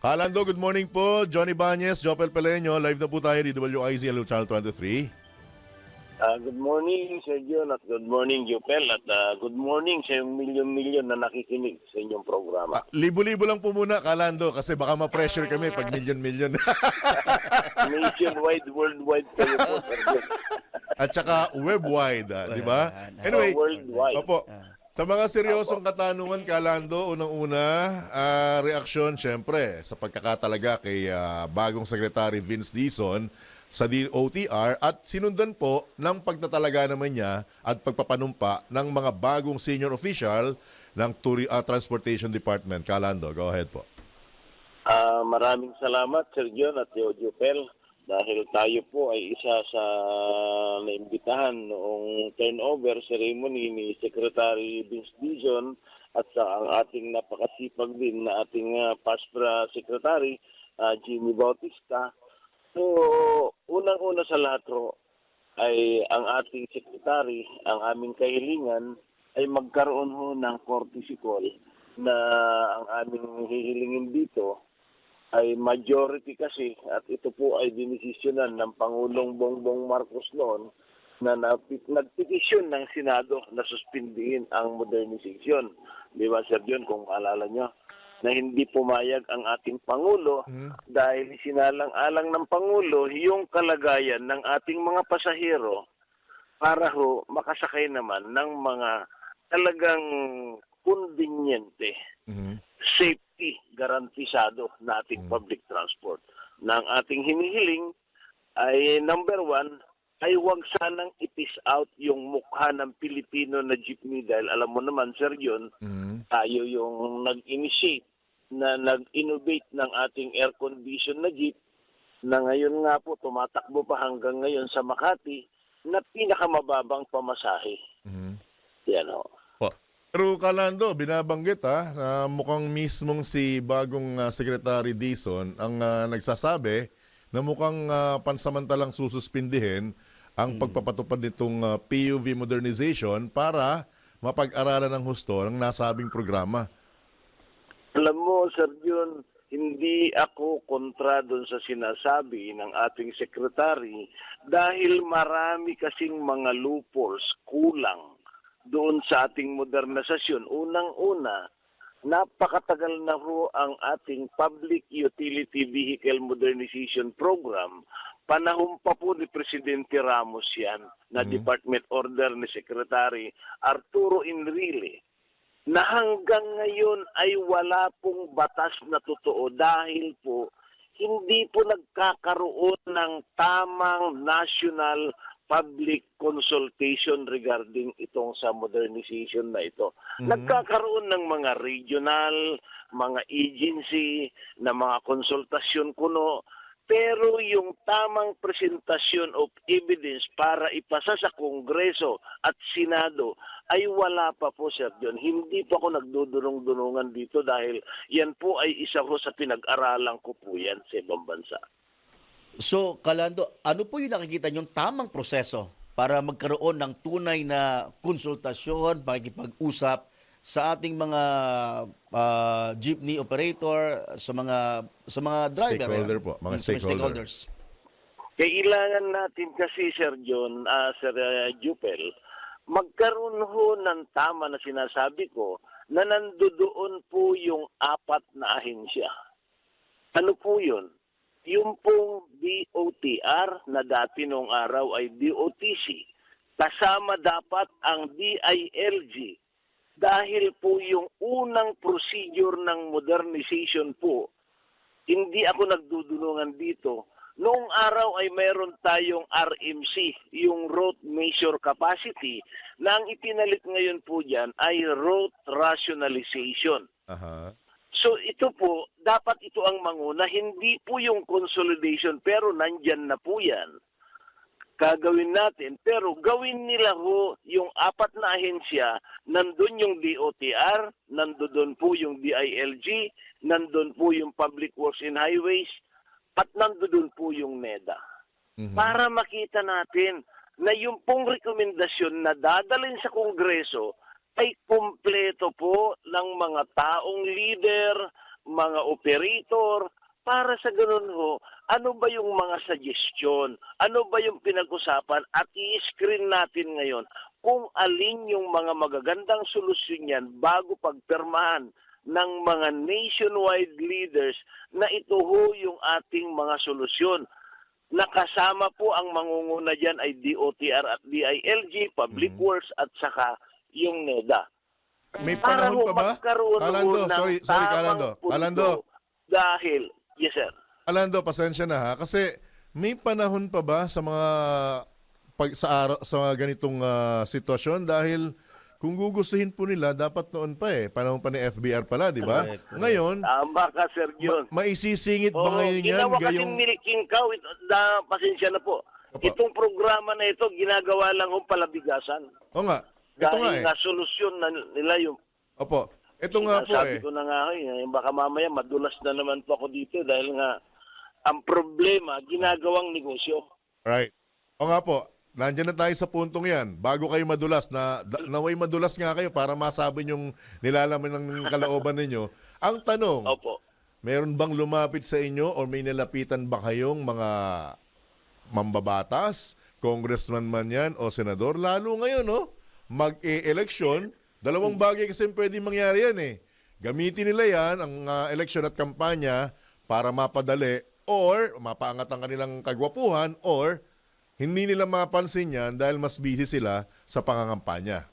Kalando, good morning po. Johnny Banyes, Jopel Peleño. Live na po tayo di WIZ Hello Channel 23. Ah, good morning, Sir John, at good morning, Jupel, at ah, good morning sa yung milyon-milyon na nakikinig sa inyong programa. Ah, libo-libo lang po muna, Kalando, kasi baka ma-pressure kami pag milyon-milyon. Nationwide, worldwide kayo po, Sir John. At saka web-wide, ah, di ba? Anyway, Ah, worldwide. opo. Sa mga seryosong katanungan, Kalando, unang-una, ah, reaksyon, syempre, sa pagkakatalaga kay ah, bagong Secretary Vince Dizon sa DOTR at sinundan po ng pagtatalaga naman niya at pagpapanumpa ng mga bagong senior official ng Turi- ah, Transportation Department. Kalando, go ahead po. Ah, maraming salamat, Sir John at Yo Jupel, dahil tayo po ay isa sa naimbitahan noong turnover ceremony ni Secretary Vince Dizon at sa ang ating napakasipag din na ating ah, PASPRA Secretary, ah, Jimmy Bautista. So, unang-una sa lahat ho, ay ang ating secretary, ang aming kahilingan, ay magkaroon ho ng courtesy call na ang aming hihilingin dito ay majority kasi at ito po ay dinesisyonan ng Pangulong Bongbong Marcos noon na nagpetisyon ng Senado na suspindihin ang modernization. Di ba, Sir John, kung maalala nyo, na hindi pumayag ang ating Pangulo dahil sinalang-alang ng Pangulo yung kalagayan ng ating mga pasahero para ho makasakay naman ng mga talagang konbinyente, safety garantisado na ating public transport. Na ang ating hinihiling ay number one, ay huwag sanang itis out yung mukha ng Pilipino na jeepney dahil alam mo naman, Sir John, tayo yung nag-initiate na nag-innovate ng ating air condition na jeep na ngayon nga po tumatakbo pa hanggang ngayon sa Makati na pinakamababang pamasahe. Yan o. Pero Kalando, binabanggit ha, na mukhang mismong si bagong ah, Secretary Dizon ang ah, nagsasabi na mukhang ah, pansamantalang sususpindihin ang pagpapatupad nitong ah, PUV modernization para mapag-aralan ng husto ng nasabing programa. Alam mo, Sir Jun, hindi ako kontra doon sa sinasabi ng ating sekretary dahil marami kasing mga loopholes kulang doon sa ating modernisasyon. Unang-una, napakatagal na ho ang ating Public Utility Vehicle Modernization Program. Panahon pa po ni Presidente Ramos yan na department order ni Secretary Arturo Enrile na hanggang ngayon ay wala pong batas na totoo dahil po hindi po nagkakaroon ng tamang national public consultation regarding itong sa modernization na ito. Nagkakaroon ng mga regional, mga agency, na mga konsultasyon kuno, pero yung tamang presentasyon of evidence para ipasa sa Kongreso at Senado ay wala pa po, Sir John. Hindi pa ako nagdudurong-durungan dito dahil yan po ay isa ko sa pinag-aralan ko po yan sa ibang bansa. So, Kalando, ano po yung nakikita niyong tamang proseso para magkaroon ng tunay na konsultasyon, pakikipag-usap sa ating mga ah, jeepney operator, sa mga sa mga driver, Stakeholder eh? po, mga Mm, stakeholder. stakeholders. Kailangan natin kasi, Sir John, ah, Sir ah, Jupel, magkaroon ho ng tama na sinasabi ko na nandoon po yung apat na ahensya. Ano po yun? Yung pong DOTR na dati noong araw ay DOTC. Kasama dapat ang DILG dahil po yung unang procedure ng modernization po, hindi ako nagdudulungan dito. Noong araw ay mayroon tayong RMC, yung road measure capacity, na ang ipinalit ngayon po dyan ay road rationalization. Aha. So ito po, dapat ito ang manguna, hindi po yung consolidation, pero nandyan na po yan. Gagawin natin, pero gawin nila ho yung apat na ahensya, nandun yung DOTR, nandun po yung DILG, nandun po yung Public Works and Highways, at nandun po yung NEDA. Para makita natin na yung pong rekomendasyon na dadalhin sa Kongreso ay kumpleto po ng mga taong leader, mga operator, para sa ganun ho, ano ba yung mga suggestion? Ano ba yung pinag-usapan? At i-screen natin ngayon kung alin yung mga magagandang solusyon yan bago pagpermahan ng mga nationwide leaders na ito ho yung ating mga solusyon. Nakasama po ang mangunguna dyan ay DOTR at DILG, Public Works at saka yung NEDA. May Para panahon ho pa ba? magkaroon Kalando, ng sorry, sorry tamang Kalando. punto Kalando, Dahil, yes sir. Alando, pasensya na ha kasi may panahon pa ba sa mga pag sa araw sa mga ganitong ah, sitwasyon dahil kung gugustuhin po nila dapat noon pa eh panahon pa ni FBR pala, di ba? Correct, correct. Ngayon, Tama ka, Sir ma- maisisingit ba Oo, ngayon yan ginawa kasing gayong miliking cow. Ito, da, pasensya na po. Opo. Itong programa na ito, ginagawa lang ng palabigasan. O nga, ito nga eh. solusyon na nila yung Opo. Ito nga po eh. ko na nga eh, baka mamaya madulas na naman po ako dito dahil nga ang problema, ginagawang negosyo. Right. O nga po, nandiyan na tayo sa puntong yan. Bago kayo madulas, na, naway madulas nga kayo para masabi yung nilalaman ng kalooban ninyo. Ang tanong, Opo. meron bang lumapit sa inyo o may nilapitan ba kayong mga mambabatas, congressman man yan o senador? Lalo ngayon, no? Mag-e-eleksyon, dalawang bagay kasi pwede mangyari yan eh. Gamitin nila yan, ang ah, eleksyon at kampanya, para mapadali or mapaangat ang kanilang kagwapuhan or hindi nila mapansin yan dahil mas busy sila sa pangangampanya.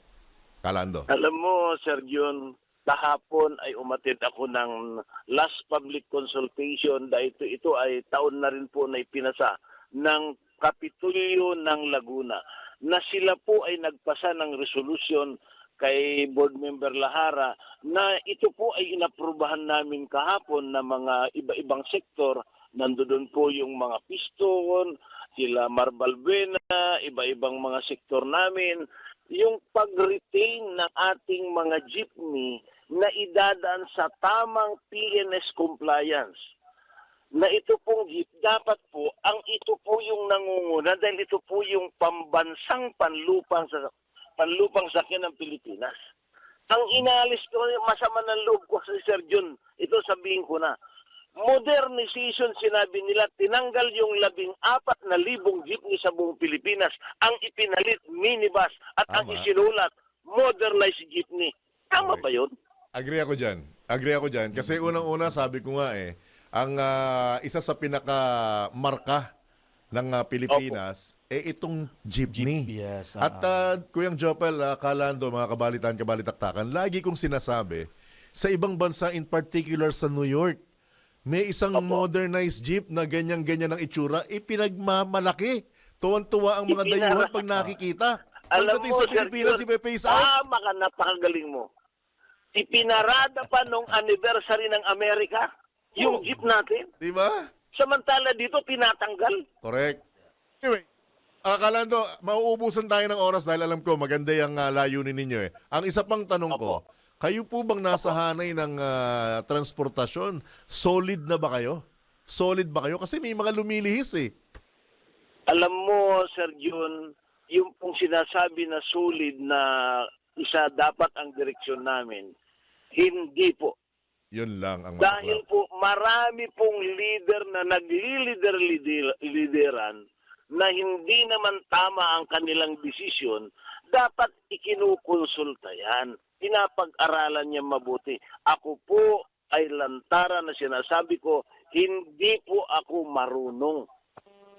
Kalando. Alam mo, Sir John, kahapon ay umatid ako ng last public consultation dahil ito, ito ay taon na rin po na ipinasa ng Kapitulyo ng Laguna na sila po ay nagpasa ng resolution kay Board Member Lahara na ito po ay inaprubahan namin kahapon na mga iba-ibang sektor. Nandoon po yung mga piston, sila Marbal Buena, iba-ibang mga sektor namin yung pag-retain ng ating mga jeepney na idadaan sa tamang PNS compliance. Na ito pong jeep, dapat po, ang ito po yung nangunguna dahil ito po yung pambansang panlupang sa panlupang sakyan ng Pilipinas. Ang inalis ko, masama ng loob ko sa Sir John, ito sabihin ko na, modernization sinabi nila, tinanggal yung labing apat na libong jeepney sa buong Pilipinas, ang ipinalit minibus at ang Tama. isinulat modernized jeepney. Tama Okay. ba yun? Agree ako dyan. Agree ako dyan. Kasi unang-una, sabi ko nga eh, ang ah, isa sa pinaka-marka ng ah, Pilipinas, eh itong jeepney. Jeep, yes, At ah, Kuyang Jopel, uh, Kalando, mga kabalitan, kabalitaktakan, lagi kong sinasabi, sa ibang bansa, in particular sa New York, may isang modernized jeep na ganyan-ganyan ang itsura, ipinagmamalaki. Tuwan-tuwa ang mga dayuhan pag nakikita. Alam Pagdating mo, sa Pilipinas, John, ipe-face out. Tama ka, napakagaling mo. Ipinarada pa nung anniversary ng Amerika, yung Oo. jeep natin. Di ba? Samantala dito, tinatanggal. Correct. Anyway, uh, Kalando, mauubusan tayo ng oras dahil alam ko maganda yung ah, layunin ninyo eh. Ang isa pang tanong ko, kayo po bang nasa hanay ng ah, transportasyon? Solid na ba kayo? Solid ba kayo? Kasi may mga lumilihis eh. Alam mo, Sir Jun, yung pong sinasabi na solid na isa dapat ang direksyon namin, hindi po. Yun lang ang Dahil po marami pong leader na naglilider-lideran na hindi naman tama ang kanilang desisyon, dapat ikinukonsulta yan. Pinapag-aralan niya mabuti. Ako po ay lantara na sinasabi ko, hindi po ako marunong.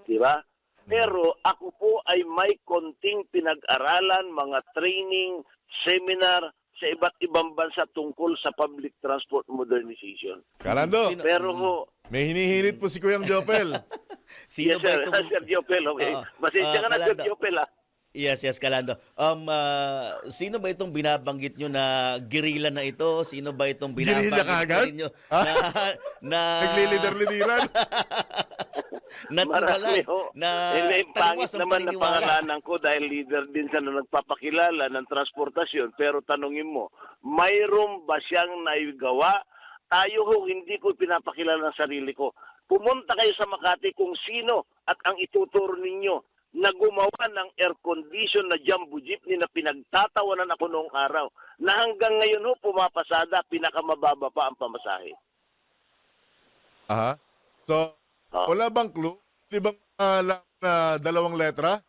Di ba? Pero ako po ay may konting pinag-aralan, mga training, seminar sa iba't ibang bansa tungkol sa public transport modernization. Kalando, Sino- Pero ho, may hinihinit po si Kuyang Jopel. Sino yes, ba sir, itong... Sir Jopel, okay. Oo. Pasensya Ah, ka na, Sir Kalanda. Jopel, ah. Yes, yes, Kalando. Um, ah, sino ba itong binabanggit nyo na gerilla na ito? Sino ba itong binabanggit kaagad? nyo Ah? na, na Naglilider-lidiran. Marami ho. na taliwas pangit ang naman na pangalanan ko dahil leader din siya na nagpapakilala ng transportasyon. Pero tanungin mo, mayroon ba siyang naigawa? Tayo ho, hindi ko pinapakilala ng sarili ko. Pumunta kayo sa Makati kung sino at ang ituturo ninyo na gumawa ng air condition na jumbo jeepney na pinagtatawanan ako noong araw na hanggang ngayon ho pumapasada pinakamababa pa ang pamasahe. Aha. So, Ah. wala bang clue? Di bang ah, lang na dalawang letra?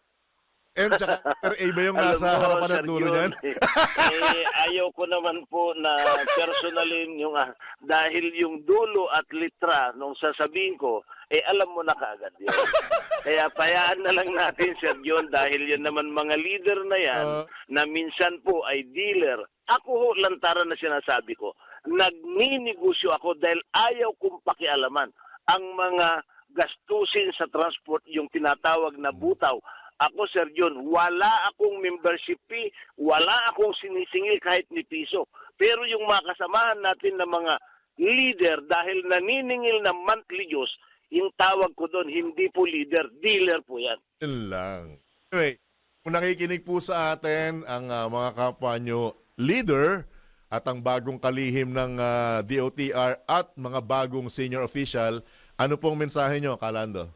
M tsaka letter A ba yung nasa mo, harapan Sir dulo niyan? eh, ayaw ko naman po na personalin yung ah, dahil yung dulo at litra nung sasabihin ko, eh alam mo na kaagad yun. Kaya payaan na lang natin, Sir John, dahil yan naman mga leader na yan, Ah. na minsan po ay dealer. Ako ho, lantaran na sinasabi ko, nagninegosyo ako dahil ayaw kong pakialaman ang mga gastusin sa transport, yung tinatawag na butaw. Ako, Sir John, wala akong membership fee, wala akong sinisingil kahit ni piso. Pero yung mga kasamahan natin na mga leader, dahil naniningil ng monthly dues, yung tawag ko doon, hindi po leader, dealer po yan. Lang. Anyway, kung nakikinig po sa atin ang ah, mga kapwa nyo leader at ang bagong kalihim ng ah, DOTR at mga bagong senior official, ano pong mensahe nyo, Kalando?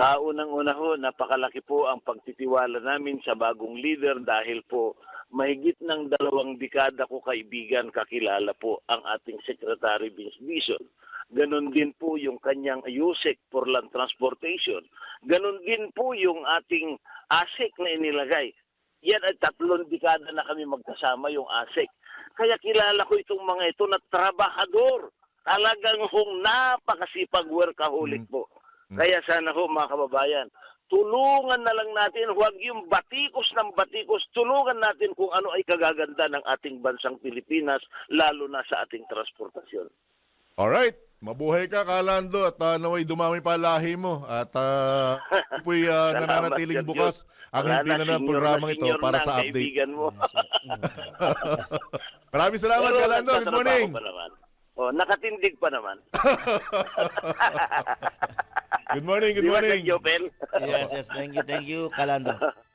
Ah, unang-una ho, napakalaki po ang pagtitiwala namin sa bagong leader dahil po mahigit ng dalawang dekada ko kaibigan kakilala po ang ating Secretary Vince Dizon. Ganon din po yung kanyang USEC for Land Transportation. Ganon din po yung ating ASEC na inilagay. Yan ay tatlong dekada na kami magkasama yung ASEC. Kaya kilala ko itong mga ito na trabahador. Talagang hong napakasipag workaholic po. Kaya sana ho mga kababayan, tulungan na lang natin, huwag yung batikos ng batikos, tulungan natin kung ano ay kagaganda ng ating bansang Pilipinas, lalo na sa ating transportasyon. Alright, mabuhay ka, Kalando, at uh, naway dumami pa lahi mo. At uh, po'y uh, nananatiling bukas ang hindi na ng programang ito para sa update. mo. Maraming salamat, Pero Kalando. Good morning. Pa naman. Oh, nakatindig pa naman. Good morning, good Di ba, morning. Sir Jopel? Yes, yes. Thank you, thank you, Kalando.